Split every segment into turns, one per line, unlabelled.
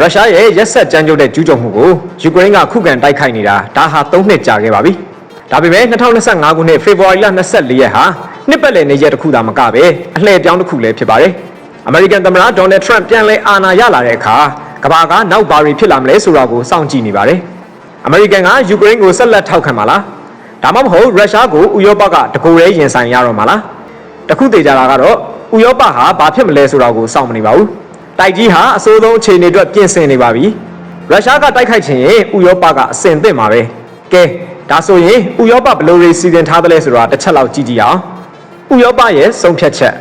ရုရှားရဲ့ရက်ဆက်ကြမ်းကြုတ်တဲ့ကျူးကျော်မှုကိုယူကရိန်းကခုခံတိုက်ခိုက်နေတာဒါဟာ၃နှစ်ကြာခဲ့ပါပြီ။ဒါပေမဲ့2025ခုနှစ်ဖေဖော်ဝါရီလ24ရက်ဟာနှစ်ပတ်လည်နေ့ရက်တစ်ခုသာမကပဲအလှည့်ပြောင်းတစ်ခုလည်းဖြစ်ပါတယ်။အမေရိကန်သမ္မတဒေါ်နယ်ထရန့်ပြန်လည်အာဏာရလာတဲ့အခါကမ္ဘာကနောက်ဘာတွေဖြစ်လာမလဲဆိုတာကိုစောင့်ကြည့်နေပါတယ်။အမေရိကန်ကယူကရိန်းကိုဆက်လက်ထောက်ခံမှာလား။ဒါမှမဟုတ်ရုရှားကိုဥရောပကတကူရဲရင်ဆိုင်ရတော့မှာလား။တခုသေးကြတာကတော့ဥရောပဟာဘာဖြစ်မလဲဆိုတာကိုစောင့်မနေပါဘူး။ တိုက်ကြီးဟာအစိုးဆုံးအခြေအနေအတွက်ပြင်ဆင်နေပါပြီ။ရုရှားကတိုက်ခိုက်ချင်ရင်ဥရောပကအဆင်သင့်ပါပဲ။ကဲဒါဆိုရင်ဥရောပဘယ်လိုတွေစီစဉ်ထားသလဲဆိုတာတစ်ချက်လောက်ကြည့်ကြည့်အောင်။ဥရောပရဲ့ဆုံးဖြတ်ချက်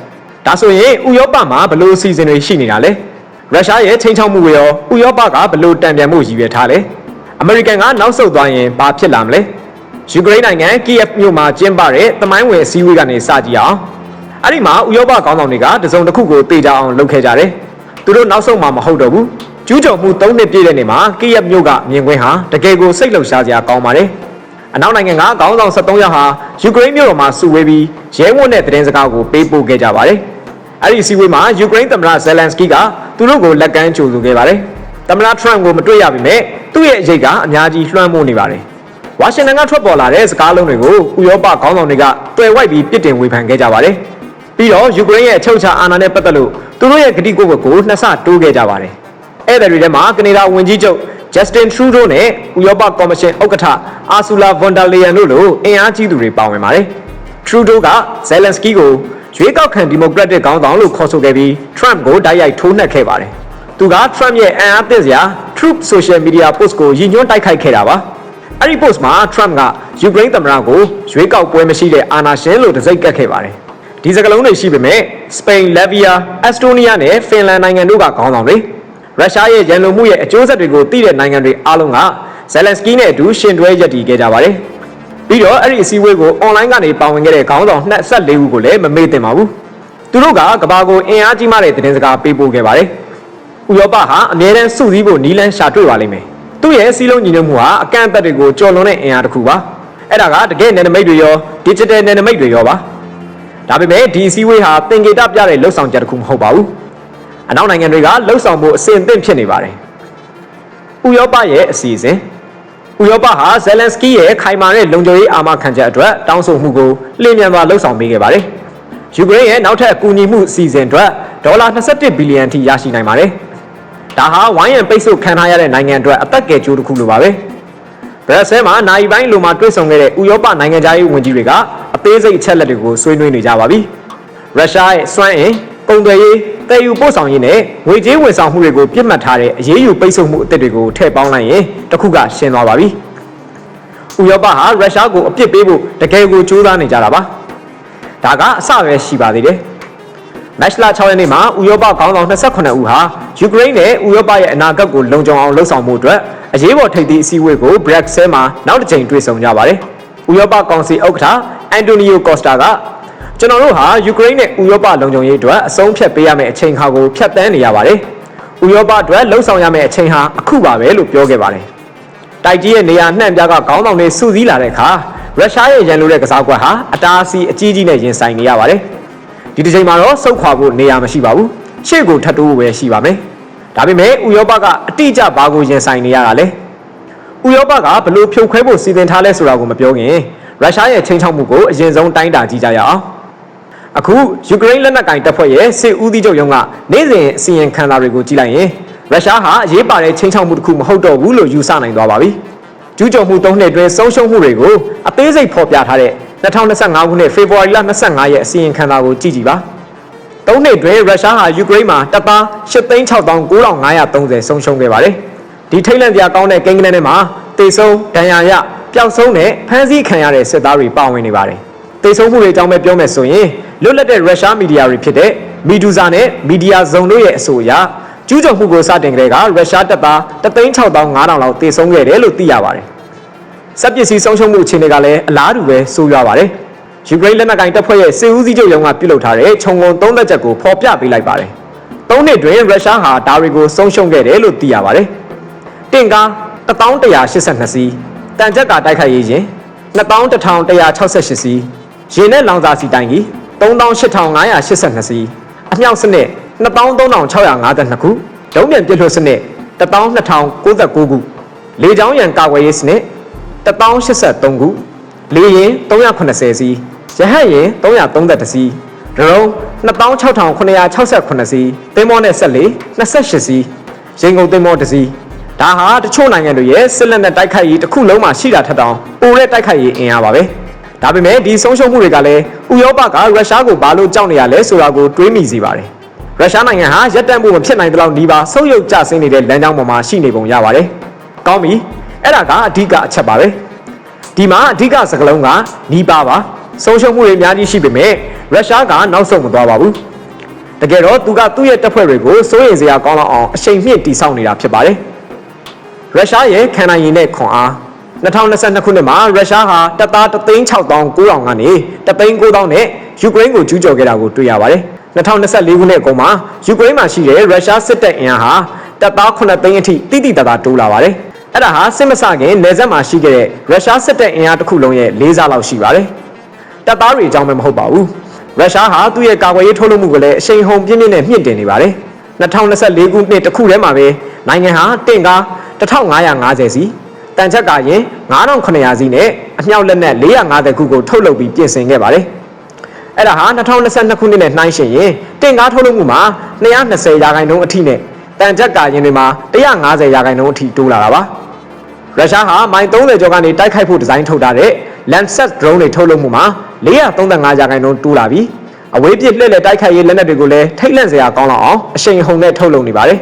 ဒါဆိုရင်ဥရောပမှာဘယ်လိုအစီအစဉ်တွေရှိနေတာလဲရုရှားရဲ့ချိန်ချောက်မှုတွေရောဥရောပကဘယ်လိုတံပြန်မှုရည်ရွယ်ထားလဲအမေရိကန်ကနောက်ဆုတ်သွားရင်ဘာဖြစ်လာမလဲယူကရိန်းနိုင်ငံကီယက်မြို့မှာကျင်းပတဲ့သမိုင်းဝင်အစည်းအဝေးကနေစကြည့်အောင်အဲ့ဒီမှာဥရောပခေါင်းဆောင်တွေကတစုံတစ်ခုကိုတေချာအောင်လုပ်ခဲ့ကြတယ် သူတို့နောက်ဆုံးမှမဟုတ်တော့ဘူးကျူးကျော်မှု၃နှစ်ပြည့်တဲ့နေ့မှာကီယက်မြို့ကမြင်ကွင်းဟာတကယ်ကိုစိတ်လှုပ်ရှားစရာကောင်းပါတယ်အနောက်နိုင်ငံကခေါင်းဆောင်73ယောက်ဟာယူကရိန်းမြို့တော်မှာစုဝေးပြီးရဲဝတ်တဲ့သတင်းစကားကိုပေးပို့ခဲ့ကြပါတယ်။အဲ့ဒီစီဝေးမှာယူကရိန်းသမ္မတဇယ်လန်စကီကသူတို့ကိုလက်ကမ်းကြိုဆိုခဲ့ပါတယ်။သမ္မတထရန့်ကိုမတွေ့ရပေမဲ့သူ့ရဲ့အရေးကအများကြီးလွှမ်းမိုးနေပါတယ်။ဝါရှင်တန်ကထွက်ပေါ်လာတဲ့စကားလုံးတွေကိုဥရောပခေါင်းဆောင်တွေကတွေ့ဝိုက်ပြီးပြစ်တင်ဝေဖန်ခဲ့ကြပါတယ်။ ပြီးတော့ယူကရိန်းရဲ့အချုပ်အခြာအာဏာနဲ့ပတ်သက်လို့သူတို့ရဲ့ဂတိကဝတ်ကိုနှစ်ဆတိုးခဲ့ကြပါတယ်။အဲ့ဒီတွေထဲမှာကနေဒါဝန်ကြီးချုပ်ဂျက်စတင်ထရူဒိုနဲ့ဥရောပကော်မရှင်ဥက္ကဋ္ဌအာဆူလာဗွန်ဒါလေယန်တို့လိုအင်အားကြီးသူတွေပါဝင်ပါတယ်။ထရူဒိုကဇယ်လန်စကီကိုရွေးကောက်ခံဒီမိုကရက်တစ်ခေါင်းဆောင်လို့ခေါ်ဆိုခဲ့ပြီးထရန့်ကိုတိုက်ရိုက်ထိုးနှက်ခဲ့ပါတယ်။သူကထရန့်ရဲ့အန်အားသင့်စရာ Truth Social Media Post ကိုရည်ညွှန်းတိုက်ခိုက်ခဲ့တာပါ။အဲ့ဒီ post မှာထရန့်ကယူကရိန်းသမ္မတကိုရွေးကောက်ပွဲမရှိတဲ့အာဏာရှင်လို့တစိုက်ကတ်ခဲ့ပါတယ်။ ဒီစကားလုံးတွေရှိပေမဲ့စပိန်၊လက်ဗီးယား၊အက်စတိုးနီးယားနဲ့ဖင်လန်နိုင်ငံတို့ကခေါင်းဆောင်တွေရုရှားရဲ့ရန်လိုမှုရဲ့အကျိုးဆက်တွေကိုသိတဲ့နိုင်ငံတွေအားလုံးကဇယ်လန်စကီနဲ့အတူရှင်တွဲရပ်တည်ခဲ့ကြပါတယ်။ပြီးတော့အဲ့ဒီအစည်းအဝေးကိုအွန်လိုင်းကနေပါဝင်ခဲ့တဲ့ခေါင်းဆောင်24ဦးကိုလည်းမမေ့သင့်ပါဘူး။သူတို့ကကဘာကိုအင်အားကြီးမားတဲ့သတင်းစကားပေးပို့ခဲ့ပါတယ်။ဥရောပဟာအမြဲတမ်းစုစည်းဖို့နီးလန်းရှာတွေ့ပါလိမ့်မယ်။သူ့ရဲ့စီးလုံးညီညွတ်မှုဟာအကန့်အသတ်တွေကိုကျော်လွန်တဲ့အင်အားတစ်ခုပါ။အဲ့ဒါကတကယ်နယ်နိမိတ်တွေရော digital နယ်နိမိတ်တွေရောပါ။ ဒါပေမဲ့ဒီအစည်းအဝေးဟာသင်္ကေတပြတဲ့လှုပ်ဆောင်ချက်တစ်ခုမဟုတ်ပါဘူး။အနောက်နိုင်ငံတွေကလှုပ်ဆောင်ဖို့အဆင်သင့်ဖြစ်နေပါတယ်။ဥရောပရဲ့အစီအစဉ်ဥရောပဟာဇယ်လန်စကီရဲ့ခိုင်မာတဲ့လုံခြုံရေးအာမခံချက်အတွက်တောင်းဆိုမှုကိုလျင်မြန်စွာလှုပ်ဆောင်ပေးခဲ့ပါတယ်။ယူကရိန်းရဲ့နောက်ထပ်အကူအညီမှုအစီအစဉ်အတွက်ဒေါ်လာ21ဘီလီယံထိရရှိနိုင်ပါတယ်။ဒါဟာဝိုင်းရန်ပိတ်ဆို့ခံထားရတဲ့နိုင်ငံအတွက်အသက်ကယ်ကျိုးတစ်ခုလိုပါပဲ။ဘရက်ဆဲမှာနိုင်ပိုင်းလိုမှာတွေ့ဆုံခဲ့တဲ့ဥရောပနိုင်ငံသားရေးဝန်ကြီးတွေကအ သေးစိတ်အချက်လက်တွေကိုဆွေးနွေးနေကြပါပြီ။ရုရှားရဲ့စွမ်းအင်ကုန်သွယ်ရေးတည်ယူပို့ဆောင်ရေးနဲ့ငွေကြေးဝန်ဆောင်မှုတွေကိုပြစ်မှတ်ထားတဲ့အရေးယူပိတ်ဆို့မှုအသစ်တွေကိုထည့်ပေါင်းလိုက်ရင်တစ်ခုကရှင်းသွားပါပြီ။ဥရောပဟာရုရှားကိုအပြစ်ပေးဖို့တကယ်ကိုကြိုးစားနေကြတာပါ။ဒါကအစပဲရှိပါသေးတယ်။မက်လ6ရက်နေ့မှာဥရောပခေါင်းဆောင်28ဦးဟာယူကရိန်းနဲ့ဥရောပရဲ့အနာဂတ်ကိုလုံခြုံအောင်လှုပ်ဆောင်မှုအတွက်အရေးပေါ်ထိပ်သီးအစည်းအဝေးကိုဘရက်ဆဲမှာနောက်တစ်ကြိမ်တွေ့ဆုံကြပါတယ်။ဥရောပကောင်စီဥက္ကဋ္ဌ အန်တိုနီယိုကော့စတာကကျွန်တော်တို့ဟာယူကရိန်းနဲ့ဥရောပလုံခြုံရေးအတွက်အဆုံးဖြတ်ပေးရမယ့်အချိန်ခါကိုဖျက်ဆီးနေရပါတယ်။ဥရောပအတွက်လှုပ်ဆောင်ရမယ့်အချိန်ဟာအခုပါပဲလို့ပြောခဲ့ပါတယ်။တိုက်ကြီးရဲ့နေရာနှံ့ပြားကခေါင်းဆောင်တွေစုစည်းလာတဲ့အခါရုရှားရဲ့ရန်လိုတဲ့ကစားကွက်ဟာအတားအဆီးအကြီးကြီးနဲ့ရင်ဆိုင်နေရပါတယ်။ဒီတစ်ချိန်မှာတော့စုခွာဖို့နေရာမရှိပါဘူး။ရှေ့ကိုထပ်တိုးဖို့ပဲရှိပါမယ်။ဒါပေမဲ့ဥရောပကအတိအကျဘာကိုရင်ဆိုင်နေရတာလဲ။ဥရောပကဘလို့ဖြုတ်ခွဲဖို့စီစဉ်ထားလဲဆိုတာကိုမပြောခင် ရုရှားရဲ့ချိန်ချောက်မှုကိုအရင်ဆုံးတိုင်းတာကြည့်ကြရအောင်။အခုယူကရိန်းလက်နက်ကင်တပ်ဖွဲ့ရဲ့စစ်ဦးစီးချုပ်ရုံးကနေ့စဉ်အစီရင်ခံစာတွေကိုကြည့်လိုက်ရင်ရုရှားဟာအရေးပါတဲ့ချင်းချောက်မှုတစ်ခုမဟုတ်တော့ဘူးလို့ယူဆနိုင်သွားပါပြီ။ကျူးကျော်မှု၃နှစ်အတွင်းဆုံးရှုံးမှုတွေကိုအသေးစိတ်ဖော်ပြထားတဲ့2025ခုနှစ်ဖေဖော်ဝါရီလ25ရက်အစီရင်ခံစာကိုကြည့်ကြည့်ပါ။၃နှစ်အတွင်းရုရှားဟာယူကရိန်းမှာတပ်သား8,6530ဆုံးရှုံးခဲ့ပါတယ်။ဒီထိတ်လန့်စရာကောင်းတဲ့ကိန်းဂဏန်းထဲမှာတေဆုံးဒဏ်ရာရ ပျောက်ဆုံးနဲ့ဖမ်းဆီးခံရတဲ့စစ်သားတွေပါဝင်နေပါတယ်။တေဆုံးမှုတွေအကြောင်းပဲပြောမယ်ဆိုရင်လွတ်လပ်တဲ့ရုရှားမီဒီယာတွေဖြစ်တဲ့မီဒူဇာနဲ့မီဒီယာဇုံတို့ရဲ့အဆိုအရကျူးကျော်မှုကိုစတင်ကြတဲ့ကရုရှားတပ်သား36500လောက်တေဆုံးခဲ့တယ်လို့သိရပါတယ်။စက်ပစ္စည်းဆုံးရှုံးမှုအခြေအနေကလည်းအလားတူပဲဆိုးရွားပါတယ်။ယူကရိန်းလက်နက်ကိုင်တပ်ဖွဲ့ရဲ့စစ်ဦးစီးချုပ်ရုံးကပြုလုပ်ထားတဲ့ခြုံငုံသုံးသက်ချက်ကိုဖော်ပြပေးလိုက်ပါတယ်။သုံးနှစ်တွင်ရုရှားဟာဒါတွေကိုဆုံးရှုံးခဲ့တယ်လို့သိရပါတယ်။တင့်ကား1182စီး တန်ကြက်ကတိုက်ခိုက်ရေးရင်2168စီးရင်နဲ့လောင်စာစီတိုင်ကြီး38,582စီးအမြောက်စနစ်23,652ခုဒုံးပြန်ပြည့်လွှတ်စနစ်12099ခုလေကြောင်းရန်ကာကွယ်ရေးစနစ်1083ခုလေယာဉ်380စီးရဟတ်ယာဉ်330စီးဒရုန်း26968စီးသင်္ဘောနဲ့ဆက်လေ28စီးရင်ကုန်သင်္ဘောတစ်စီး ဒါဟာတချို့နိုင်ငံတွေရဲ့စစ်လက်နက်တိုက်ခိုက်ရေးတစ်ခုလုံးမှာရှိတာထက်တောင်ပိုတဲ့တိုက်ခိုက်ရေးအင်အားပါပဲဒါပေမဲ့ဒီဆုံးရှုံးမှုတွေကလည်းဥရောပကရုရှားကိုဘာလို့ကြောက်နေရလဲဆိုတာကိုတွေးမိစေပါတယ်ရုရှားနိုင်ငံဟာရပ်တန့်မှုမဖြစ်နိုင်တဲ့လောက်နှီးပါဆုပ်ယုပ်ကျဆင်းနေတဲ့လမ်းကြောင်းပေါ်မှာရှိနေပုံရပါတယ်ကောင်းပြီအဲ့ဒါကအဓိကအချက်ပါပဲဒီမှာအဓိကစကလုံးကနီးပါးပါဆုံးရှုံးမှုတွေအများကြီးရှိပေမဲ့ရုရှားကနောက်ဆုံးမသွားပါဘူးတကယ်တော့သူကသူ့ရဲ့တပ်ဖွဲ့တွေကိုစိုးရိမ်စရာကောင်းလောက်အောင်အချိန်မြင့်တိစောက်နေတာဖြစ်ပါတယ် ရုရှားရဲ့ခံနိုင်ရည်နဲ့ခွန်အား2022ခုနှစ်မှာရုရှားဟာတပ်သား36900ကနေ39000နဲ့ယူကရိန်းကိုကျူးကျော်ခဲ့တာကိုတွေ့ရပါတယ်2024ခုနှစ်အကုန်မှာယူကရိန်းမှာရှိတဲ့ရုရှားစစ်တပ်အင်အားဟာတပ်သား9သိန်းအထိတိတိတသားတိုးလာပါတယ်အဲ့ဒါဟာစစ်မစခင်နေဆက်မှာရှိခဲ့တဲ့ရုရှားစစ်တပ်အင်အားတစ်ခုလုံးရဲ့၄စားလောက်ရှိပါတယ်တပ်သားတွေအကြောင်းပဲမဟုတ်ပါဘူးရုရှားဟာသူ့ရဲ့ကာကွယ်ရေးထုတ်လုပ်မှုကိုလည်းအရှိန်ဟုန်ပြင်းပြင်းနဲ့မြင့်တင်နေပါတယ်2024ခုနှစ်တစ်ခုထဲမှာပဲနိုင်ငံဟာတင့်ကား 1550စီတန်ချက်ကရင်9900စီနဲ့အမြောက်လက်နက်450ခုကိုထုတ်လုပ်ပြီးပြင်ဆင်ခဲ့ပါတယ်အဲ့ဒါဟာ2022ခုနှစ်နဲ့နှိုင်းယှဉ်ရင်တင်ကားထုတ်လုပ်မှုမှာ220ရာခိုင်နှုန်းအထိနဲ့တန်ချက်ကာရင်တွေမှာ150ရာခိုင်နှုန်းအထိတိုးလာတာပါရုရှားဟာမိုင်30ကျော်ကနေတိုက်ခိုက်ဖို့ဒီဇိုင်းထုတ်ထားတဲ့ Lancet drone တွေထုတ်လုပ်မှုမှာ435ရာခိုင်နှုန်းတိုးလာပြီးအဝေးပြစ်လှည့်လည်တိုက်ခိုက်ရေးလက်နက်တွေကိုလည်းထိတ်လန့်စရာကောင်းလောက်အောင်အရှိန်ဟုန်နဲ့ထုတ်လုပ်နေပါတယ်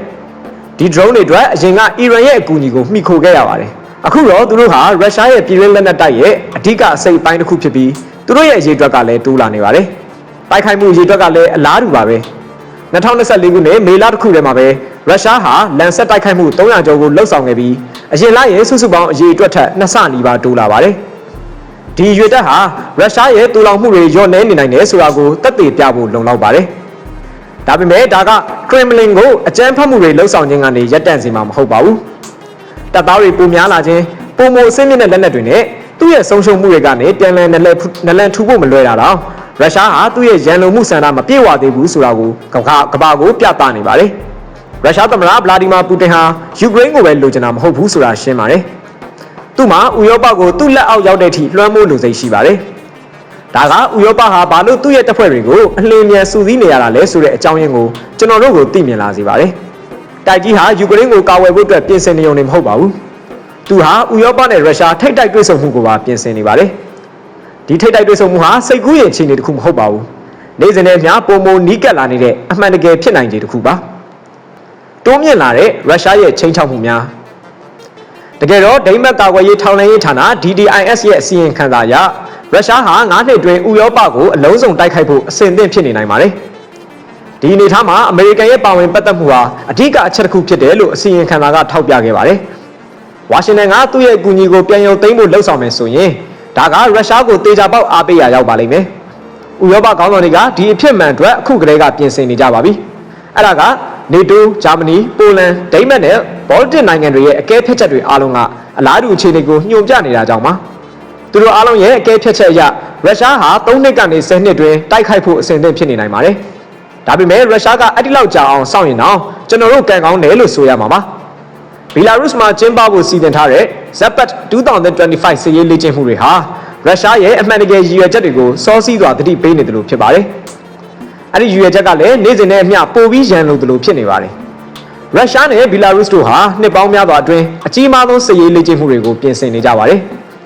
ဒီ drone တွေအတွက်အရင်ကအီရန်ရဲ့အကူအညီကိုမှီခိုခဲ့ရပါတယ်အခုတော့သူတို့ဟာရုရှားရဲ့ပြည်တွင်းလက်နက်တိုက်ရဲ့အဓိကအစိပ်ပိုင်းတစ်ခုဖြစ်ပြီးသူတို့ရဲ့အရေးအတွက်ကလည်းတိုးလာနေပါတယ်တိုက်ခိုက်မှုအရေးအတွက်ကလည်းအလားတူပါပဲ2024ခုနှစ်မေလတစ်ခုထဲမှာပဲရုရှားဟာလန်ဆက်တိုက်ခိုက်မှု300ကျော်ကိုလှုပ်ဆောင်ခဲ့ပြီးအရင်လရဲ့စုစုပေါင်းအရေးအတွက်ထက်နှစ်ဆနီးပါးတိုးလာပါတယ်။ဒီရွေတက်ဟာရုရှားရဲ့တူလောင်မှုတွေညှော့နှဲနေနိုင်တယ်ဆိုတာကိုသက်သေပြဖို့လုံလောက်ပါတယ်။ ဒါပေမဲ့ဒါကခရမ်မလင်ကိုအကြမ်းဖက်မှုတွေလှုပ်ဆောင်ခြင်းကနေရပ်တန့်စေမှာမဟုတ်ပါဘူး။တပ်သားတွေပုံများလာခြင်းပုံမအစင်းမြင့်တဲ့လက်နက်တွေနဲ့သူ့ရဲ့ဆုံးရှုံးမှုတွေကနေပြန်လည်နလက်နလန်ထူဖို့မလွယ်တာတော့ရုရှားဟာသူ့ရဲ့ရန်လုံမှုစံတာမပြည့်ဝသေးဘူးဆိုတာကိုကမ္ဘာကမ္ဘာကိုပြသနေပါတယ်။ရုရှားသမ္မတဗလာဒီမာပူတင်ဟာယူကရိန်းကိုပဲလိုချင်တာမဟုတ်ဘူးဆိုတာရှင်းပါတယ်။သူ့မှာဥရောပကိုသူ့လက်အောက်ရောက်တဲ့အထိလွှမ်းမိုးလိုစိတ်ရှိပါတယ်။ ဒါကဥရောပဟာဘာလို့သူ့ရဲ့တပ်ဖွဲ့တွေကိုအလင်းမြန်စူးစီးနေရတာလဲဆိုတဲ့အကြောင်းရင်းကိုကျွန်တော်တို့ကိုသိမြင်လာစေပါတယ်။တိုက်ကြီးဟာယူကရိန်းကိုကာဝယ်ဖို့အတွက်ပြင်ဆင်နေုံနဲ့မဟုတ်ပါဘူး။သူဟာဥရောပနဲ့ရုရှားထိတ်တိုက်တွေ့ဆုံမှုကိုပါပြင်ဆင်နေပါတယ်။ဒီထိတ်တိုက်တွေ့ဆုံမှုဟာစိတ်ကူးရင်အခြေအနေတစ်ခုမဟုတ်ပါဘူး။နေ့စဉ်နဲ့မျှပုံမနီးကပ်လာနေတဲ့အမှန်တကယ်ဖြစ်နိုင်ခြေတစ်ခုပါ။တွန်းမြင့်လာတဲ့ရုရှားရဲ့ချိန်ချောက်မှုများ တကယ်တော့ဒိမတ်ကာကွယ်ရေးထောင်လှမ်းရေးဌာန DDIS ရဲ့အစီရင်ခံစာအရရုရှားဟာ9နှစ်တွင်ဥရောပကိုအလုံးစုံတိုက်ခိုက်ဖို့အဆင်သင့်ဖြစ်နေနိုင်ပါတယ်။ဒီအနေအထားမှာအမေရိကန်ရဲ့ပါဝင်ပတ်သက်မှုဟာအဓိကအချက်တစ်ခုဖြစ်တယ်လို့အစီရင်ခံစာကထောက်ပြခဲ့ပါတယ်။ဝါရှင်တန်ကသူ့ရဲ့အကူအညီကိုပြန်ရုပ်သိမ်းဖို့လှုံ့ဆော်မယ်ဆိုရင်ဒါကရုရှားကိုတေချာပေါက်အားပေးရရောက်ပါလိမ့်မယ်။ဥရောပခေါင်းဆောင်တွေကဒီအဖြစ်မှန်အတွက်အခုကတည်းကပြင်ဆင်နေကြပါပြီ။အဲ့ဒါကနေတိုးဂျာမနီပိုလန်ဒိန်းမတ်နဲ့ ဘောလတစ်နိုင်ငံတွေရဲ့အကဲဖြတ်ချက်တွေအားလုံးကအလားတူအခြေအနေကိုညှို့ပြနေတာကြောင့်ပါသူတို့အားလုံးရဲ့အကဲဖြတ်ချက်အရရုရှားဟာ3နှစ်ကနေ10နှစ်တွင်တိုက်ခိုက်ဖို့အဆင်သင့်ဖြစ်နေနိုင်ပါတယ်ဒါပေမဲ့ရုရှားကအဲ့ဒီလောက်ကြာအောင်စောင့်ရင်တော့ကျွန်တော်တို့ကံကောင်းတယ်လို့ဆိုရမှာပါဘီလာရုစ်မှာကျင်းပဖို့စီစဉ်ထားတဲ့ Zapat 2025စစ်ရေးလေ့ကျင့်မှုတွေဟာရုရှားရဲ့အမှန်တကယ်ရည်ရွယ်ချက်တွေကိုစောစီးစွာတတိပေးနေတယ်လို့ဖြစ်ပါတယ်အဲ့ဒီရည်ရွယ်ချက်ကလည်းနေ့စဉ်နဲ့အမျှပိုပြီးရန်လိုသလိုဖြစ်နေပါတယ်။ ရုရှားနဲ့ဘီလာရုစ်တို့ဟာနှစ်ပေါင်းများစွာအတွင်းအကြီးမားဆုံးစစ်ရေးလေ့ကျင့်မှုတွေကိုပြင်ဆင်နေကြပါတယ်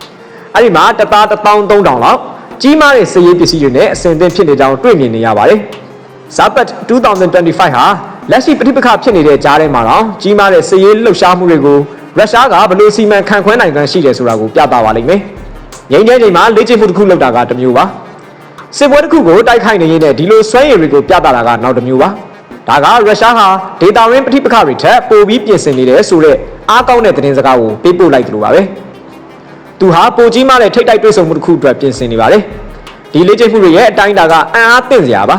။အဲ့ဒီမှာတသား13000လောက်ကြီးမားတဲ့စစ်ရေးပစ္စည်းတွေနဲ့အဆင်သင့်ဖြစ်နေကြောင်းတွေ့မြင်နေရပါတယ်။ Zapat 2025ဟာလက်ရှိပဋိပက္ခဖြစ်နေတဲ့ကြားထဲမှာတော့ကြီးမားတဲ့စစ်ရေးလှုပ်ရှားမှုတွေကိုရုရှားကဘယ်လိုစီမံခန့်ခွဲနိုင်ကန်ရှိတယ်ဆိုတာကိုပြသပါလိမ့်မယ်။ငြိမ်းချမ်းချိန်မှာလေ့ကျင့်မှုတစ်ခုလုပ်တာကတစ်မျိုးပါ။စစ်ပွဲတစ်ခုကိုတိုက်ခိုက်နေရတဲ့ဒီလိုစွမ်းရည်တွေကိုပြသတာကနောက်တစ်မျိုးပါ ဒါကရုရှားဟာဒေတာရင်းပဋိပက္ခတွေထက်ပိုပြီးပြင်ဆင်နေတယ်ဆိုတော့အားကောင်းတဲ့သတင်းစကားကိုပေးပို့လိုက်တယ်လို့ပါပဲသူဟာပိုကြီးမားတဲ့ထိတ်တိုက်တွေ့ဆုံမှုတစ်ခုအတွက်ပြင်ဆင်နေပါတယ်ဒီလေ့ကျင့်မှုတွေရဲ့အတိုင်းအတာကအံ့အားသင့်စရာပါ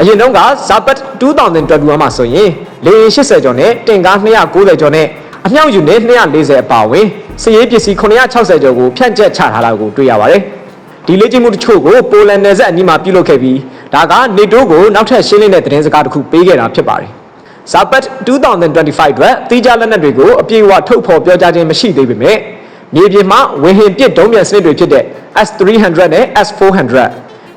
အရင်တုန်းက Zapat 2021မှာဆိုရင်လေယာဉ်80ကျော်နဲ့တင်ကား290ကျော်နဲ့အမြောက်ယူနေ240အပါအဝင်စစ်ရေးပစ္စည်း960ကျော်ကိုဖြန့်ကျက်ချထားတာကိုတွေ့ရပါတယ်။ဒီလေ့ကျင့်မှုတချို့ကိုပိုလန်နယ်စပ်အနီးမှာပြုလုပ်ခဲ့ပြီး ဒါကနေတိုးကိုနောက်ထပ်ရှင်းလင်းတဲ့သတင်းစကားတစ်ခုပေးခဲ့တာဖြစ်ပါတယ် Zapat 2025အတွက်တိကျလက်နက်တွေကိုအပြည့်အဝထုတ်ဖော်ပြောကြားခြင်းမရှိသေးပေမဲ့မြေပြင်မှာဝေဟင်ပစ်ဒုံးပြန်စနစ်တွေဖြစ်တဲ့ S300 နဲ့ S400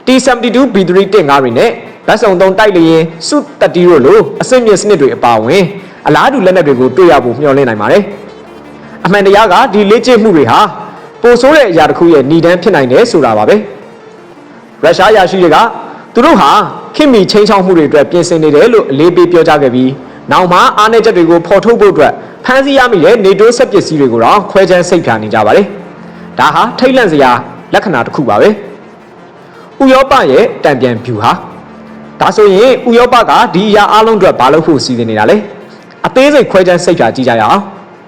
T72 B3 တင်ကားတွေနဲ့လက်ဆောင်သုံးတိုက်လျင်စုတက်တီတို့လိုအဆင့်မြင့်စနစ်တွေအပါအဝင်အလားတူလက်နက်တွေကိုတွေ့ရဖို့မျှော်လင့်နိုင်ပါတယ်။အမှန်တရားကဒီလေ့ကျင့်မှုတွေဟာပိုဆိုးတဲ့အရာတစ်ခုရဲ့ဏ္ဍန်ဖြစ်နိုင်တယ်ဆိုတာပါပဲ။ရုရှားရာရှိတွေက သူတို့ဟာခင်မီချင်းချောင်းမှုတွေအတွက်ပြင်ဆင်နေတယ်လို့အလေးပေးပြောကြားခဲ့ပြီးနောက်မှအားနည်းချက်တွေကိုဖော်ထုတ်ဖို့အတွက်ဖမ်းဆီးရမိတဲ့နေတိုးဆက်ပစ္စည်းတွေကိုတော့ခွဲခြမ်းစိတ်ဖြာနေကြပါတယ်။ဒါဟာထိတ်လန့်စရာလက္ခဏာတစ်ခုပါပဲ။ဥရောပရဲ့တံပြန်ဖြူဟာဒါဆိုရင်ဥရောပကဒီအရာအလုံးအတွက်ဘာလုပ်ဖို့စီစဉ်နေတာလဲ။အသေးစိတ်ခွဲခြမ်းစိတ်ဖြာကြည့်ကြရအောင်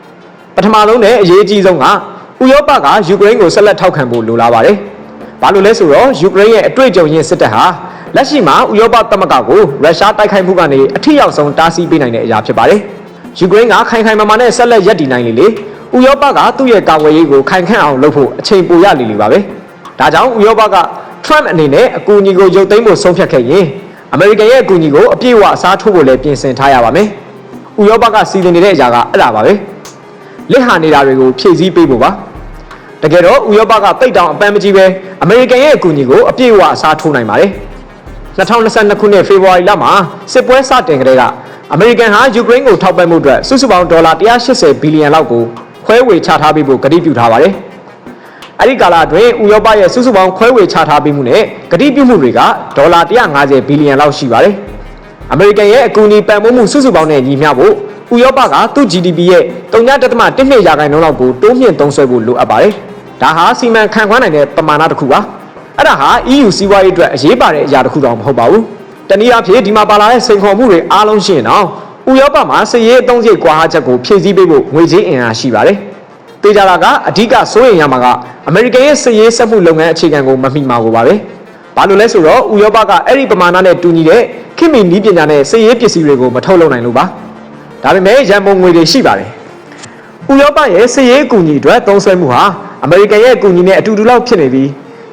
။ပထမဆုံးနဲ့အရေးကြီးဆုံးကဥရောပကယူကရိန်းကိုဆက်လက်ထောက်ခံဖို့လိုလားပါတယ်။ ဘာလို့လဲဆိုတော့ယူကရိန်းရဲ့အတွေ့အကြုံရင်းစစ်တပ်ဟာလက်ရှိမှာဥရောပသမဂ္ဂကိုရုရှားတိုက်ခိုက်မှုကနေအထီရောက်ဆုံးတားဆီးပေးနိုင်တဲ့အရာဖြစ်ပါတယ်။ယူကရိန်းကခိုင်ခိုင်မာမာနဲ့ဆက်လက်ရပ်တည်နိုင်လေလေဥရောပကသူ့ရဲ့ကာကွယ်ရေးကိုခိုင်ခန့်အောင်လုပ်ဖို့အချိန်ပိုရလေလေပါပဲ။ဒါကြောင့်ဥရောပက Trump အနေနဲ့အကူအညီကိုရုပ်သိမ်းဖို့ဆုံးဖြတ်ခဲ့ရင်အမေရိကန်ရဲ့အကူအညီကိုအပြည့်အဝအစားထိုးဖို့လည်းပြင်ဆင်ထားရပါမယ်။ဥရောပကစီစဉ်နေတဲ့အရာကအဲ့ဒါပါပဲ။လက်ဟာနေတာတွေကိုဖြည့်ဆည်းပေးဖို့ပါ။ တကယ်တော့ဥရောပကတိတ်တောင်အပန်းမကြီးပဲအမေရိကန်ရဲ့အကူအညီကိုအပြည့်အဝအစားထိုးနိုင်ပါတယ်။2022ခုနှစ်ဖေဖော်ဝါရီလမှာစစ်ပွဲစတင်ကြတဲ့ကအမေရိကန်ဟာယူကရိန်းကိုထောက်ပံ့မှုအတွက်စုစုပေါင်းဒေါ်လာ180ဘီလီယံလောက်ကိုခွဲဝေချထားပေးဖို့ကတိပြုထားပါတယ်။အဲဒီကာလအတွင်းဥရောပရဲ့စုစုပေါင်းခွဲဝေချထားပေးမှုနဲ့ကတိပြုမှုတွေကဒေါ်လာ150ဘီလီယံလောက်ရှိပါတယ်။အမေရိကန်ရဲ့အကူအညီပံ့ပိုးမှုစုစုပေါင်းနဲ့ညီမျှဖို့ဥရောပကသူ့ GDP ရဲ့3.1ရာခိုင်နှုန်းလောက်ကိုတိုးမြင့်သုံးစွဲဖို့လိုအပ်ပါတယ်။ ဒါဟာစီမံခန့်ခွဲနိုင်တဲ့ပမာဏတစ်ခုပါ။အဲ့ဒါဟာ EU စီးပွားရေးအတွက်အရေးပါတဲ့အရာတစ်ခုတော့မဟုတ်ပါဘူး။တနည်းအားဖြင့်ဒီမှာပါလာတဲ့စိန်ခေါ်မှုတွေအားလုံးရှင်းအောင်ဥရောပမှာစည်ရေးအသုံးစရိတ်ကွာဟချက်ကိုဖြည့်ဆည်းပေးဖို့ငွေကြေးအင်အားရှိပါတယ်။တေချာတာကအဓိကစိုးရိမ်ရမှာကအမေရိကန်ရဲ့စည်ရေးစက်မှုလုပ်ငန်းအခြေခံကိုမမိမှာကိုပါပဲ။ဘာလို့လဲဆိုတော့ဥရောပကအဲ့ဒီပမာဏနဲ့တူညီတဲ့ခင်မီနီးပညာနဲ့စည်ရေးပစ္စည်းတွေကိုမထုတ်လုပ်နိုင်လို့ပါ။ဒါပေမဲ့ရန်ပုံငွေတွေရှိပါတယ်။ ဥရောပရဲ့စည်ရေးအကူအညီအတွက်သုံးစွဲမှုဟာအမေရိကန်ရဲ့အကူအညီနဲ့အတူတူလောက်ဖြစ်နေပြီး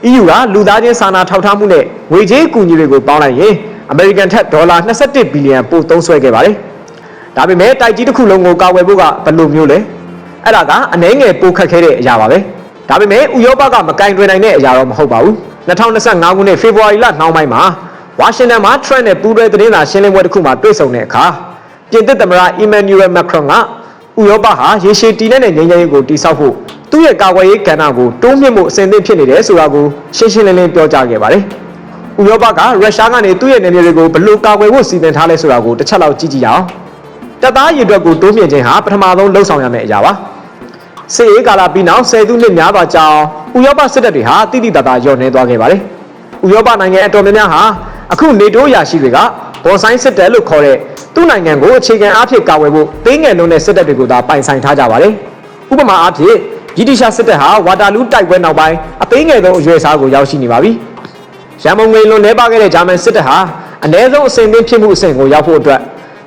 EU ကလူသားချင်းစာနာထောက်ထားမှုနဲ့ငွေကြေးအကူအညီတွေကိုပေါင်းလိုက်ရင်အမေရိကန်ထက်ဒေါ်လာ21ဘီလီယံပိုသုံးစွဲခဲ့ပါတယ်။ဒါပေမဲ့တိုက်ကြီးတစ်ခုလုံးကိုကာကွယ်ဖို့ကဘယ်လိုမျိုးလဲ။အဲ့ဒါကအနှဲငယ်ပိုခက်ခဲတဲ့အရာပါပဲ။ဒါပေမဲ့ဥရောပကမကင်တွယ်နိုင်တဲ့အရာတော့မဟုတ်ပါဘူး။2025ခုနှစ်ဖေဖော်ဝါရီလနှောင်းပိုင်းမှာဝါရှင်တန်မှာ Trump နဲ့ပူးတွဲသတင်းစာရှင်းလင်းပွဲတစ်ခုမှာတွေ့ဆုံတဲ့အခါပြင်သစ်သမ္မတ Emmanuel Macron က ဥရောပဟာရေရှည်တည်နေတဲ့ငြိမ်းချမ်းရေးကိုတည်ဆောက်ဖို့သူ့ရဲ့ကာကွယ်ရေးကဏ္ဍကိုတိုးမြင့်မှုအစဉ်အသင့်ဖြစ်နေတယ်ဆိုတာကိုရှင်းရှင်းလင်းလင်းပြောကြားခဲ့ပါတယ်။ဥရောပကရုရှားကနေသူ့ရဲ့နယ်မြေတွေကိုဘယ်လိုကာကွယ်ဖို့စီစဉ်ထားလဲဆိုတာကိုတစ်ချက်လောက်ကြည့်ကြည့်ရအောင်။တပ်သားရည်အတွက်ကိုတိုးမြင့်ခြင်းဟာပထမဆုံးလှုံ့ဆော်ရမယ့်အရာပါ။စစ်ရေးကာလပြီးနောက်ဆယ်စုနှစ်များစွာကြာဥရောပစစ်တပ်တွေဟာတိတိတတ်တာညှော့နှဲသွားခဲ့ပါတယ်။ဥရောပနိုင်ငံအတော်များများဟာအခုနေတိုးရာရှိတွေကဘော်ဆိုင်စစ်တပ်လို့ခေါ်တဲ့ သူ့နိုင်ငံကိုအခြေခံအားဖြင့်ကာဝယ်ဖို့တင်းငယ်လုံးတဲ့စစ်တပ်တွေကိုသာပိုင်ဆိုင်ထားကြပါတယ်။ဥပမာအားဖြင့်ဗြိတိရှစစ်တပ်ဟာဝါတာလူးတိုက်ပွဲနောက်ပိုင်းအသေးငယ်ဆုံးအရွယ်အစားကိုရောက်ရှိနေပါပြီ။ရန်ကုန်ငွေလွန်နေပါခဲ့တဲ့ဂျာမန်စစ်တပ်ဟာအ ਨੇ ဆုံးအစဉ်သင်းဖြစ်မှုအဆင့်ကိုရောက်ဖို့အတွက်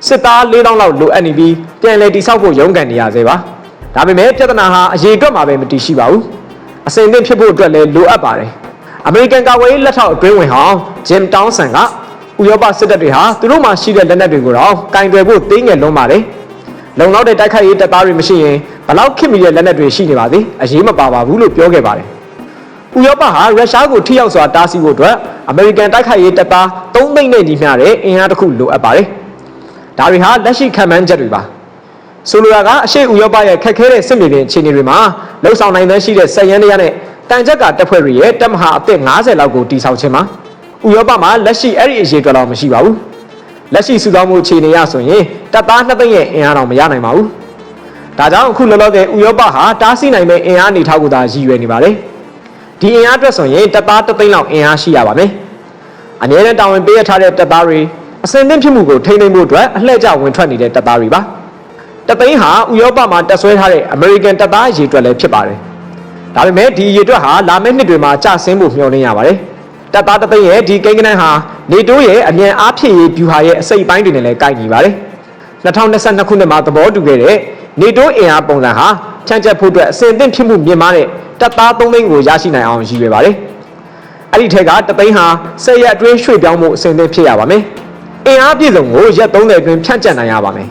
စစ်သား၄000လောက်လိုအပ်နေပြီးပြန်လည်တိစောက်ဖို့ရုန်းကန်နေရသေးပါ။ဒါပေမဲ့ပြဿနာဟာအရေးအတွက်မှာပဲမတည်ရှိပါဘူး။အစဉ်သင်းဖြစ်ဖို့အတွက်လည်းလိုအပ်ပါတယ်။အမေရိကန်ကာကွယ်ရေးလက်ထောက်အတွင်းဝင်ဟောင်းဂျင်တောင်းဆန်က ဥရောပစစ်တပ်တွေဟာသူတို့မှာရှိတဲ့လက်နက်တွေကိုတော့ကင်တွယ်ဖို့တင်းငယ်လွန်းပါတယ်။လုံလောက်တဲ့တိုက်ခိုက်ရေးတပ်သားတွေမရှိရင်ဘလောက်ခင်မီတဲ့လက်နက်တွေရှိနေပါသေးအရေးမပါပါဘူးလို့ပြောခဲ့ပါတယ်။ဥရောပဟာရုရှားကိုထိရောက်စွာတားဆီးဖို့အတွက်အမေရိကန်တိုက်ခိုက်ရေးတပ်သား3သိန်းနဲ့ညီမျှတဲ့အင်အားတစ်ခုလိုအပ်ပါတယ်။ဒါတွေဟာလက်ရှိခံမှန်းချက်တွေပါ။ဆိုလိုတာကအရှေ့ဥရောပရဲ့ခက်ခဲတဲ့စစ်မြေပြင်အခြေအနေတွေမှာလှုပ်ဆောင်နိုင်တဲ့ရှိတဲ့ဆက်ရန်တရားနဲ့တန်ချက်ကတပ်ဖွဲ့တွေရဲ့တပ်မဟာအသစ်90လောက်ကိုတိစောက်ခြင်းမှာ ဥရောပမှာလက်ရှိအဲ့ဒီအရေးအတွက်တော့မရှိပါဘူး။လက်ရှိစုဆောင်းမှုအခြေအနေရဆိုရင်တပ်သား2သိန်းရဲ့အင်အားတော့မရနိုင်ပါဘူး။ဒါကြောင့်အခုလောလောဆယ်ဥရောပဟာတားဆီးနိုင်မဲ့အင်အားအနေထားကိုသာရည်ရွယ်နေပါတယ်။ဒီအင်အားအတွက်ဆိုရင်တပ်သား3သိန်းလောက်အင်အားရှိရပါမယ်။အနည်းနဲ့တာဝန်ပေးရထားတဲ့တပ်သားတွေအစင်သင့်ဖြစ်မှုကိုထိန်းသိမ်းဖို့အတွက်အလှည့်ကျဝင်ထွက်နေတဲ့တပ်သားတွေပါ။တသိန်းဟာဥရောပမှာတပ်ဆွဲထားတဲ့အမေရိကန်တပ်သားရေတွက်လည်းဖြစ်ပါတယ်။ဒါပေမဲ့ဒီရေတွက်ဟာလာမယ့်နှစ်တွေမှာကျဆင်းဖို့မျှော်လင့်ရပါတယ်။ တပ်သားတသိန်းရဲ့ဒီကိန်းဂဏန်းဟာနေတိုးရဲ့အမြန်အားဖြည့်ရေးဗျူဟာရဲ့အစိတ်ပိုင်းတွေနဲ့လည်းကိုက်ညီပါတယ်။2022ခုနှစ်မှာသဘောတူခဲ့တဲ့နေတိုးအင်အားပုံစံဟာချမ်းချက်ဖို့အတွက်အစဉ်အသင့်ဖြစ်မှုမြင့်မားတဲ့တပ်သား3သိန်းကိုရရှိနိုင်အောင်ရည်ရွယ်ပါတယ်။အဲ့ဒီထက်ကတသိန်းဟာဆက်ရက်အတွင်းရွှေ့ပြောင်းမှုအစဉ်အသင့်ဖြစ်ရပါမယ်။အင်အားပြည့်စုံကိုရက်30အတွင်းဖြန့်ကျက်နိုင်ရပါမယ်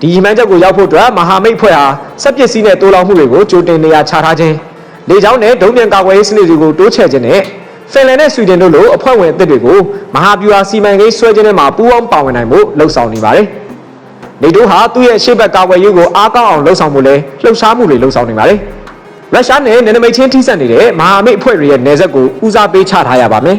ဒီရည်မှန်းချက်ကိုရောက်ဖို့အတွက်မဟာမိတ်ဖွဲ့ဟာစက်ပစ္စည်းနဲ့တိုးလောင်မှုတွေကိုကြိုတင်နေရာချထားခြင်းလေကြောင်းနဲ့ဒုံးပြန်ကာကွယ်ရေးစနစ်တွေကိုတိုးချဲ့ခြင်းနဲ့ ဖင်လန်နဲ့ဆွီဒင်တို့လိုအဖွဲ့ဝင်အသစ်တွေကိုမဟာဗျူဟာစီမံကိန်းဆွဲခြင်းထဲမှာပူးပေါင်းပါဝင်နိုင်မှုလှုံ့ဆော်နေပါတယ်နေတိုးဟာသူ့ရဲ့ရှေ့ဘက်ကာကွယ်ရေးကိုအားကောင်းအောင်လှုံ့ဆော်မှုလဲလှုပ်ရှားမှုတွေလှုံ့ဆော်နေပါတယ်ရုရှားနဲ့နယ်နိမိတ်ချင်းထိစပ်နေတဲ့မဟာမိတ်အဖွဲ့တွေရဲ့နယ်စပ်ကိုဦးစားပေးချထားရပါမယ်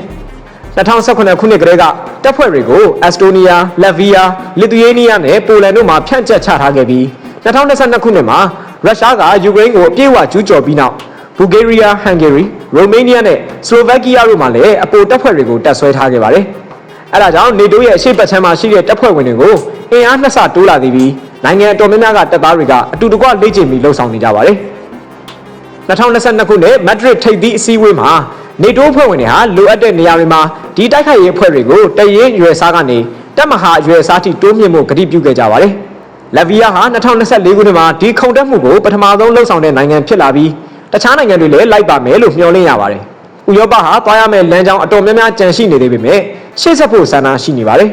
2018ခုနှစ်ကတည်းကတပ်ဖွဲ့တွေကိုအက်စတိုးနီးယား၊လက်ဗီးယား၊လစ်သူယေးနီးယားနဲ့ပိုလန်တို့မှာဖြန့်ကျက်ချထားခဲ့ပြီး2022ခုနှစ်မှာရုရှားကယူကရိန်းကိုအပြည့်အဝကျူးကျော်ပြီးနောက် ဘူဂေးရီးယား၊ဟန်ဂေရီ၊ရိုမေးနီးယားနဲ့စလိုဗက်ကီးယားတို့မှာလည်းအပိုတပ်ဖွဲ့တွေကိုတပ်ဆွဲထားခဲ့ပါတယ်။အဲဒါကြောင့်နေတိုးရဲ့အရှိတ်ပတ်ချမ်းမှာရှိတဲ့တပ်ဖွဲ့ဝင်တွေကိုအင်အားနှစ်ဆတိုးလာသေးပြီးနိုင်ငံတော်များများကတပ်သားတွေကအတူတကွလေ့ကျင့်ပြီးလှုပ်ဆောင်နေကြပါတယ်။2022ခုနှစ်မက်ဒရစ်ထိပ်သီးအစည်းအဝေးမှာနေတိုးဖွဲ့ဝင်တွေဟာလိုအပ်တဲ့နေရာတွေမှာဒီတိုက်ခိုက်ရေးအဖွဲ့တွေကိုတရင်ရွယ်စားကနေတပ်မဟာရွယ်စားထိတိုးမြင့်မှုကတိပြုခဲ့ကြပါတယ်။လက်ဗီးယားဟာ2024ခုနှစ်မှာဒီခုံတက်မှုကိုပထမဆုံးလှုပ်ဆောင်တဲ့နိုင်ငံဖြစ်လာပြီး တခြားနိုင်ငံတွေလည်းလိုက်ပါမယ်လို့မျှော်လင့်ရပါတယ်။ဥရောပဟာသွားရမယ့်လမ်းကြောင်းအတော်များများကြန့်ရှိနေသေးပေမဲ့ရှေ့ဆက်ဖို့ဆန္ဒရှိနေပါတယ်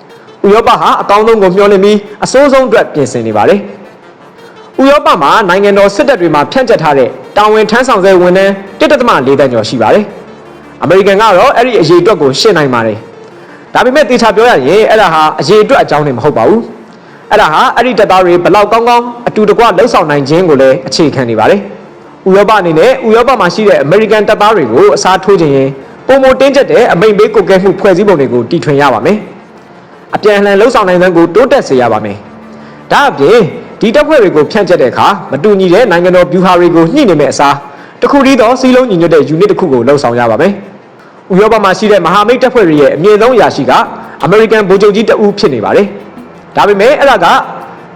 ။ဥရောပဟာအကောင်းဆုံးကိုမျှော်လင့်ပြီးအဆိုးဆုံးအတွက်ပြင်ဆင်နေပါတယ်။ဥရောပမှာနိုင်ငံတော်စစ်တပ်တွေမှာဖြန့်ကျက်ထားတဲ့တာဝန်ထမ်းဆောင်ဆဲဝန်ထမ်း1.4တန်းကျော်ရှိပါတယ်။အမေရိကန်ကတော့အဲ့ဒီအရေးအတွက်ကိုရှင်းနိုင်ပါတယ်။ဒါပေမဲ့တေချာပြောရရင်အဲ့ဒါဟာအရေးအတွက်အကြောင်းနဲ့မဟုတ်ပါဘူး။အဲ့ဒါဟာအဲ့ဒီတပ်သားတွေဘလောက်ကောင်းကောင်းအတူတကွလှုပ်ဆောင်နိုင်ခြင်းကိုလည်းအခြေခံနေပါတယ်။ ဥရောပအနေနဲ့ဥရောပမှာရှိတဲ့အမေရိကန်တပ်သားတွေကိုအစားထိုးခြင်းရင်ပုံမတင်းကျပ်တဲ့အမိန့်ပေးကိုကဲမှုဖွဲ့စည်းပုံတွေကိုတီထွင်ရပါမယ်။အပြန်အလှန်လှုပ်ဆောင်နိုင်တဲ့ကိုတိုးတက်စေရပါမယ်။ဒါအပြင်ဒီတပ်ဖွဲ့တွေကိုဖြန့်ကျက်တဲ့အခါမတူညီတဲ့နိုင်ငံတော်ဗျူဟာတွေကိုညှိနေမဲ့အစားတစ်ခုတည်းသောစီးလုံးညီညွတ်တဲ့ unit တစ်ခုကိုလှုပ်ဆောင်ရပါမယ်။ဥရောပမှာရှိတဲ့မဟာမိတ်တပ်ဖွဲ့တွေရဲ့အမြင့်ဆုံးအရာရှိကအမေရိကန်ဗိုလ်ချုပ်ကြီးတအူးဖြစ်နေပါတယ်။ဒါပေမဲ့အဲ့ဒါက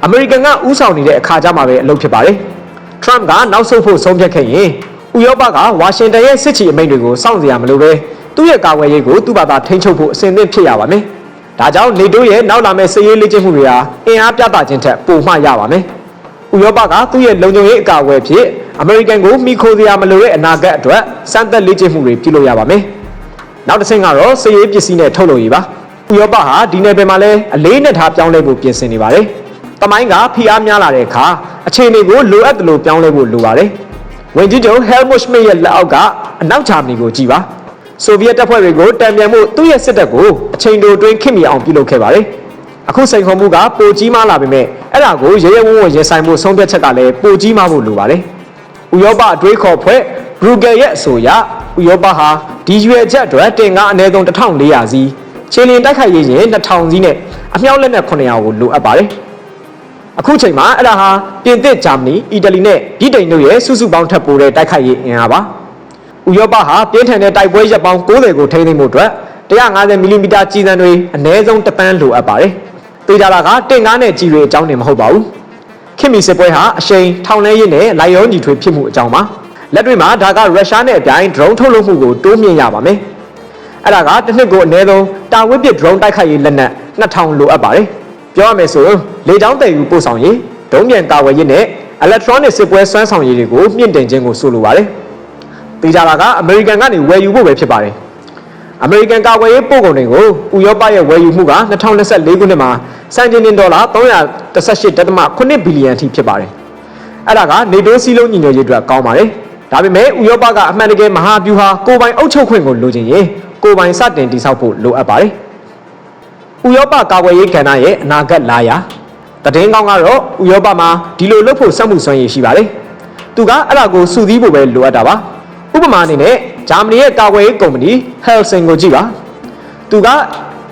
အမေရိကန်ကဥဆောင်နေတဲ့အခါကြမှာပဲအလုပ်ဖြစ်ပါတယ်။ Trump ကနောက်ဆုတ်ဖို့ဆုံးဖြတ်ခဲ့ရင်ဥရောပကဝါရှင်တန်ရဲ့စစ်ချီအမိန့်တွေကိုစောင့်စရာမလိုပဲသူ့ရဲ့ကာကွယ်ရေးကိုသူ့ဘာသာထိန်းချုပ်ဖို့အစဉ်သင့်ဖြစ်ရပါမယ်။ဒါကြောင့်နေတိုးရဲ့နောက်လာမယ့်စစ်ရေးလေ့ကျင့်မှုတွေဟာအင်အားပြသခြင်းထက်ပိုမှရပါမယ်။ဥရောပကသူ့ရဲ့လုံခြုံရေးအကာအကွယ်ဖြစ်အမေရိကန်ကိုမိခိုစရာမလိုတဲ့အနာဂတ်အတွက်စမ်းသပ်လေ့ကျင့်မှုတွေပြုလုပ်ရပါမယ်။နောက်တစ်ဆင့်ကတော့စစ်ရေးပစ္စည်းနဲ့ထုတ်လုပ်ရေးပါ။ဥရောပဟာဒီနယ်ပယ်မှာလည်းအလေးနဲ့ထားပြောင်းလဲဖို့ပြင်ဆင်နေပါတယ်။ တမိုင်းကဖိအားများလာတဲ့အခါအခြေအနေကိုလိုအပ်သလိုပြောင်းလဲဖို့လိုပါတယ်။ဝင်ကြီးချုပ် Helmut Schmidt ရဲ့လက်အောက်ကအနောက်ဂျာမနီကိုကြည်ပါ။ဆိုဗီယက်တပ်ဖွဲ့တွေကိုတံပြန်မှုသူ့ရဲ့စစ်တပ်ကိုအချိန်တိုအတွင်းခင်မီအောင်ပြုလုပ်ခဲ့ပါတယ်။အခုစိန်ခေါ်မှုကပိုကြီးမားလာပေမဲ့အဲ့ဒါကိုရဲရဲဝံ့ဝံ့ရင်ဆိုင်မှုဆုံးဖြတ်ချက်ကလည်းပိုကြီးမားဖို့လိုပါတယ်။ဥရောပအတွေးခေါ်ဖွဲ့ဘရူဂယ်ရဲ့အဆိုအရဥရောပဟာဒီရွယ်ချက်အတွက်တင်ကားအနည်းဆုံး1400စီးခြေလျင်တိုက်ခိုက်ရေးရင်2000စီးနဲ့အမြောက်လက်နက်900ကိုလိုအပ်ပါတယ်။ အခုချိန်မှာအဲ့ဒါဟာပြင်သစ်ဂျာမနီအီတလီနဲ့ဗြိတိန်တို့ရဲ့စုစုပေါင်းထပ်ပိုးတဲ့တိုက်ခိုက်ရေးအင်အားပါ။ဥရောပဟာပြင်းထန်တဲ့တိုက်ပွဲရပ်ပေါင်း90ကိုထိန်းသိမ်းမှုအတွက်150မီလီမီတာကြီးစံတွေအနည်းဆုံးတပန်းလိုအပ်ပါတယ်။တေးကြတာကတင်ကားနဲ့ကြီးတွေအကြောင်းနေမဟုတ်ပါဘူး။ခင်မီစစ်ပွဲဟာအရှိန်ထောင်လဲရင်းနဲ့လိုက်ရောညီထွေဖြစ်မှုအကြောင်းပါလက်တွေမှာဒါကရုရှားနဲ့အပြိုင် drone ထုတ်လုပ်မှုကိုတိုးမြင့်ရပါမယ်အဲ့ဒါကတစ်နှစ်ကိုအနည်းဆုံးတာဝစ်ပစ် drone တိုက်ခိုက်ရေးလက်နက်2000လိုအပ်ပါတယ် ပြောရမယ်ဆိုရင်လေကြောင်းတည်ယူပို့ဆောင်ရေးဒုံးပြန်ကာဝယ်ရေးနဲ့ electronic စစ်ပွဲစွမ်းဆောင်ရည်တွေကိုမြင့်တင်ခြင်းကိုဆိုလိုပါတယ်တေးကြတာကအမေရိကန်ကနေဝယ်ယူဖို့ပဲဖြစ်ပါတယ်အမေရိကန်ကာကွယ်ရေးပို့ကုန်တွေကိုဥရောပရဲ့ဝယ်ယူမှုက2024ခုနှစ်မှာစံချိန်တင်ဒေါ်လာ318.8ဘီလီယံအထိဖြစ်ပါတယ်။အဲ့ဒါကနေတိုးစီးလုံးညီညွတ်ရေးအတွက်ကောင်းပါတယ်။ဒါပေမဲ့ဥရောပကအမှန်တကယ်မဟာဗျူဟာကိုပိုင်အုပ်ချုပ်ခွင့်ကိုလိုချင်ရင်ကိုပိုင်စတင်တည်ဆောက်ဖို့လိုအပ်ပါတယ်။ ဥရောပကာကွယ်ရေးကဏ္ဍရဲ့အနာဂတ်လာရာတည်င်းကောင်းကတော့ဥရောပမှာဒီလိုလုပ်ဖို့စက်မှုစွမ်းရည်ရှိပါတယ်။သူကအဲ့ဒါကိုစုစည်းဖို့ပဲလိုအပ်တာပါ။ဥပမာအနေနဲ့ဂျာမနီရဲ့ကာကွယ်ရေးကုမ္ပဏီ Helsing ကိုကြည့်ပါ။သူက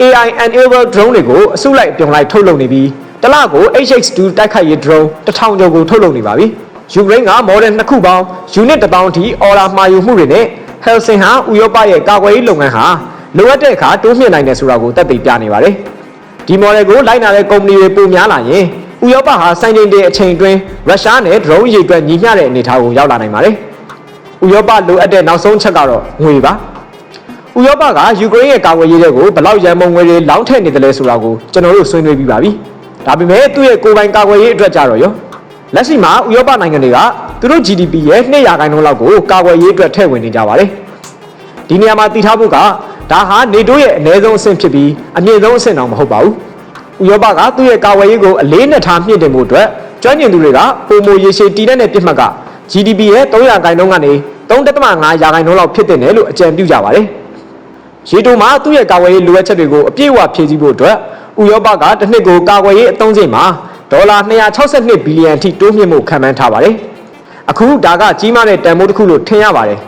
AI enabled drone တွေကိုအစုလိုက်ပြုံလိုက်ထုတ်လုပ်နေပြီးတလကို HX2 တိုက်ခိုက်ရေး drone 1000ကျော်ကိုထုတ်လုပ်နေပါပြီ။ယူကရိန်းက model နှစ်ခုပေါင်း unit 1000ထိ order မှာယူမှုတွေနဲ့ Helsing ဟာဥရောပရဲ့ကာကွယ်ရေးလုပ်ငန်းဟာ လိုအပ်တဲ့အခါတိုးမြင့်နိုင်တယ်ဆိုတာကိုသက်သေပြနေပါတယ်။ဒီ model ကိုလိုက်နာတဲ့ကုမ္ပဏီတွေပိုများလာရင်ဥရောပဟာစိုင်းကျင်တဲ့အချိန်အတွင်းရုရှားနဲ့ drone ရေအတွက်ညီမျှတဲ့အနေအထားကိုရောက်လာနိုင်ပါတယ်။ဥရောပလိုအပ်တဲ့နောက်ဆုံးချက်ကတော့ငွေပါ။ဥရောပကယူကရိန်းရဲ့ကာကွယ်ရေးတွေကိုဘယ်လောက်ရန်ပုံငွေတွေလောင်းထည့်နေတယ်လဲဆိုတာကိုကျွန်တော်တို့ဆွေးနွေးပြီးပါပြီ။ဒါပေမဲ့သူ့ရဲ့ကိုယ်ပိုင်ကာကွယ်ရေးအတွက်ကြတော့ရောလက်ရှိမှာဥရောပနိုင်ငံတွေကသူတို့ GDP ရဲ့200ခန်းလောက်ကိုကာကွယ်ရေးအတွက်ထည့်ဝင်နေကြပါတယ်။ဒီနေရာမှာတည်ထားဖို့က ဒါဟာနေတိုးရဲ့အနည်းဆုံးအဆင့်ဖြစ်ပြီးအမြင့်ဆုံးအဆင့်တော့မဟုတ်ပါဘူးဥရောပကသူ့ရဲ့ကာဝယ်ရေးကိုအလေးနဲ့ထားမြင့်တင်မှုအတွက်ကျွမ်းကျင်သူတွေကပုံမရေရှည်တည်တဲ့ပြစ်မှတ်က GDP ရဲ့300ခိုင်နှုန်းကနေ3.5ရာခိုင်နှုန်းလောက်ဖြစ်တင်တယ်လို့အကြံပြုကြပါတယ်ရေတိုမှာသူ့ရဲ့ကာဝယ်ရေးလိုအပ်ချက်တွေကိုအပြည့်အဝဖြည့်ဆည်းဖို့အတွက်ဥရောပကတစ်နှစ်ကိုကာကွယ်ရေးအသုံးစရိတ်မှာဒေါ်လာ262ဘီလီယံအထိတိုးမြင့်မှုခံမှန်းထားပါတယ်အခုဒါကကြီးမားတဲ့တန်ဖိုးတစ်ခုလို့ထင်ရပါတယ်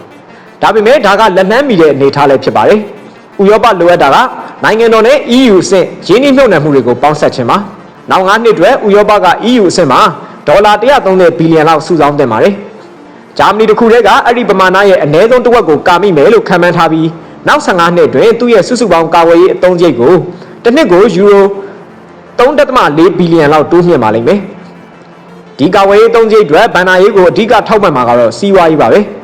ဒါပေမဲ့ဒါကလက်နှမ်းမီတဲ့အနေအထားလည်းဖြစ်ပါတယ်။ ဥရောပလိုအပ်တာကနိုင်ငံတော်နဲ့ EU အဆင့်ရင်းနှီးမြှုပ်နှံမှုတွေကိုပေါင်းစပ်ခြင်းပါ။နောက်9နှစ်အတွက်ဥရောပက EU အဆင့်မှာဒေါ်လာ130ဘီလီယံလောက်စုဆောင်းတင်ပါတယ်။ဂျာမနီတစ်ခုတည်းကအဲ့ဒီပမာဏရဲ့အနည်းဆုံးတစ်ဝက်ကိုကာမိမယ်လို့ခန့်မှန်းထားပြီးနောက်15နှစ်အတွင်းသူ့ရဲ့စုစုပေါင်းကာဝယ်ရေးအသုံးစရိတ်ကိုတစ်နှစ်ကိုယူရို3.4ဘီလီယံလောက်တိုးမြင့်ပါလိမ့်မယ်။ဒီကာဝယ်ရေးအသုံးစရိတ်အတွက်ဗန်နာရေးကိုအဓိကထောက်ပံ့မှာကတော့စီးပွားရေးပါပဲ။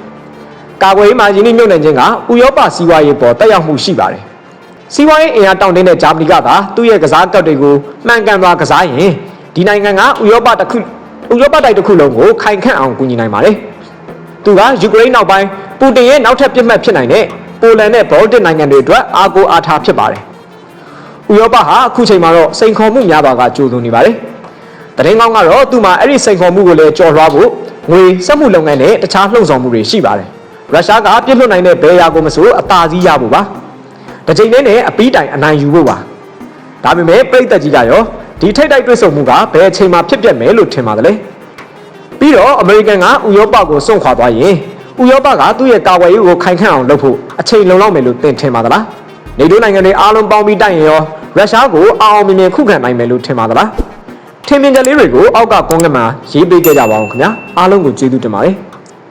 ကာကွယ်ရေးမှာယင်းနှိမ့်မြုပ်နှံခြင်းကဥရောပစီးပွားရေးပေါ်တက်ရောက်မှုရှိပါတယ်။စီးပွားရေးအင်အားတောင့်တင်းတဲ့ဂျာမနီကသာသူ့ရဲ့ကစားကပ်တွေကိုမှန်ကန်စွာကစားရင်ဒီနိုင်ငံကဥရောပတစ်ခုဥရောပတိုက်တစ်ခုလုံးကိုခိုင်ခန့်အောင်ကူညီနိုင်ပါတယ်။သူကယူကရိန်းနောက်ပိုင်းပူတင်ရဲ့နောက်ထပ်ပြစ်မှတ်ဖြစ်နိုင်တဲ့ပိုလန်နဲ့ဘောလတစ်နိုင်ငံတွေအတွက်အားကိုးအားထားဖြစ်ပါတယ်။ဥရောပဟာအခုချိန်မှာတော့စိန်ခေါ်မှုများပါကကြိုးသွင်းနေပါတယ်။တရင်ကောင်းကတော့သူ့မှာအဲ့ဒီစိန်ခေါ်မှုကိုလည်းကြော်လွှားဖို့ငွေစက်မှုလုပ်ငန်းနဲ့တခြားလှုံ့ဆော်မှုတွေရှိပါတယ်။ ရုရှားကပြစ်လွတ်နိုင်တဲ့ဘယ်ရာကိုမဆိုအသာစီးရဖို့ပါ။တစ်ချိန်တည်းနဲ့အပီးတိုင်အနိုင်ယူဖို့ပါ။ဒါပေမဲ့ပြည်သက်ကြီးကရောဒီထိတ်တိုက်တွေ့ဆုံမှုကဘယ်အချိန်မှဖြစ်ပျက်မယ်လို့ထင်ပါသလဲ။ပြီးတော့အမေရိကန်ကဥရောပကိုစွန့်ခွာသွားရင်ဥရောပကသူ့ရဲ့ကာဝယ်ရေးကိုခိုင်ခန့်အောင်လုပ်ဖို့အချိန်လုံလောက်မယ်လို့သင်ထင်ပါသလား။နေတိုးနိုင်ငံတွေအားလုံးပေါင်းပြီးတိုက်ရင်ရောရုရှားကိုအောင်အောင်မြင်မြင်ခုခံနိုင်မယ်လို့ထင်ပါသလား။ထင်မြင်ချက်လေးတွေကိုအောက်ကကွန်ကမှာရေးပေးခဲ့ကြပါအောင်ခင်ဗျာအားလုံးကိုကျေးဇူးတင်ပါတယ်